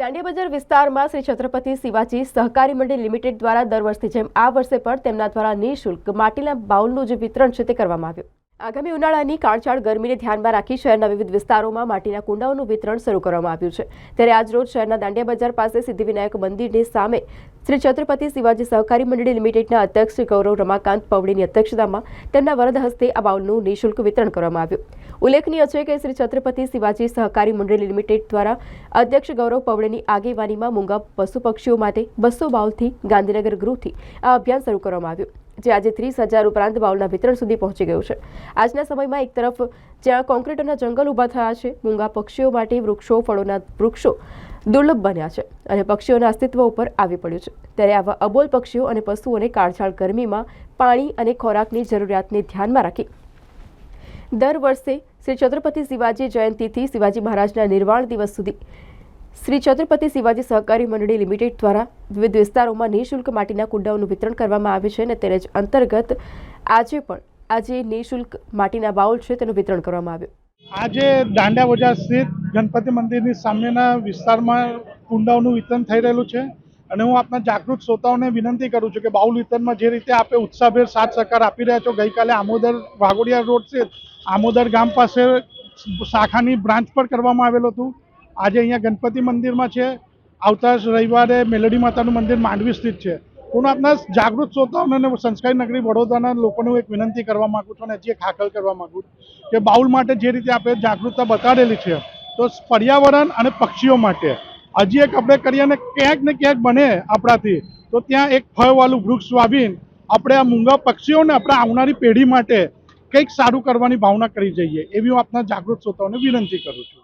દાંડિયા બજાર વિસ્તારમાં શ્રી છત્રપતિ શિવાજી સહકારી મંડળ લિમિટેડ દ્વારા દર વર્ષની જેમ આ વર્ષે પણ તેમના દ્વારા નિઃશુલ્ક માટીના બાઉલનું જે વિતરણ છે તે કરવામાં આવ્યું. આગામી ઉનાળાની કાળઝાળ ગરમીને ધ્યાનમાં રાખી શહેરના વિવિધ વિસ્તારોમાં માટીના કુંડાઓનું વિતરણ શરૂ કરવામાં આવ્યું છે. ત્યારે આજરોજ શહેરના દાંડિયા બજાર પાસે સિદ્ધિવિનાયક મંદિરની સામે શ્રી છત્રપતિ શિવાજી સહકારી મંડળી લિમિટેડના અધ્યક્ષ ગૌરવ રમાકાંત પવડીની અધ્યક્ષતામાં તેમના વરદ હસ્તે આ બાઉલનું નિઃશુલ્ક વિતરણ કરવામાં આવ્યું. ઉલ્લેખનીય છે કે શ્રી છત્રપતિ શિવાજી સહકારી મંડળી લિમિટેડ દ્વારા અધ્યક્ષ ગૌરવ પવડેની આગેવાનીમાં મૂંગા પશુ પક્ષીઓ માટે બસો બાઉલથી ગાંધીનગર ગૃહથી આ અભિયાન શરૂ કરવામાં આવ્યું, જે આજે ત્રીસ હજાર ઉપરાંત બાઉલના વિતરણ સુધી પહોંચી ગયું છે. આજના સમયમાં એક તરફ જ્યાં કોન્ક્રીટના જંગલ ઊભા થયા છે, મૂંગા પક્ષીઓ માટે વૃક્ષો, ફળોના વૃક્ષો દુર્લભ બન્યા છે અને પક્ષીઓના અસ્તિત્વ ઉપર આવી પડ્યું છે. ત્યારે આવા અબોલ પક્ષીઓ અને પશુઓને કાળઝાળ ગરમીમાં પાણી અને ખોરાકની જરૂરિયાતને ધ્યાનમાં રાખી દર વર્ષે શ્રી છત્રપતિ શિવાજી જયંતિથી શિવાજી મહારાજના નિર્વાણ દિવસ સુધી શ્રી છત્રપતિ શિવાજી સહકારી મંડળી લિમિટેડ દ્વારા વિવિધ વિસ્તારોમાં નિઃશુલ્ક માટીના કુંડાઓનું વિતરણ કરવામાં આવે છે અને તેને જ અંતર્ગત આજે પણ આજે નિઃશુલ્ક માટીના બાઉલ છે તેનું વિતરણ કરવામાં આવ્યું. આજે દાંડિયા બજાર સ્થિત ગણપતિ મંદિરની સામેના વિસ્તારમાં કુંડાઓનું વિતરણ થઈ રહેલું છે. અને હું આપના જાગૃત શ્રોતાઓને વિનંતી કરું છું કે બાઉલ વિતરણમાં જે રીતે આપે ઉત્સાહભેર સાથ સહકાર આપી રહ્યા છો, ગઈકાલે આમોદર વાઘોડિયા રોડ છે, આમોદર ગામ પાસે શાખાની બ્રાન્ચ પર કરવામાં આવેલું હતું. આજે અહીંયા ગણપતિ મંદિરમાં છે. આવતા રવિવારે મેલડી માતાનું મંદિર માંડવી સ્થિત છે. હું આપના જાગૃત શ્રોતાઓને અને સંસ્કારી નગરી વડોદરાના લોકોને હું એક વિનંતી કરવા માંગુ છું અને હજી એક હાકલ કરવા માંગુ છું કે બાઉલ માટે જે રીતે આપણે જાગૃતતા બતાડેલી છે, તો પર્યાવરણ અને પક્ષીઓ માટે હજી એક આપણે કરીએ અને ક્યાંક ને ક્યાંક બને આપણાથી. તો ત્યાં એક ફળવાળું વૃક્ષ વાવીને આપણે આ મૂંગા પક્ષીઓને આપણે આવનારી પેઢી માટે કંઈક સારું કરવાની ભાવના કરી જઈએ. એવી હું આપના જાગૃત શ્રોતાઓને વિનંતી કરું છું.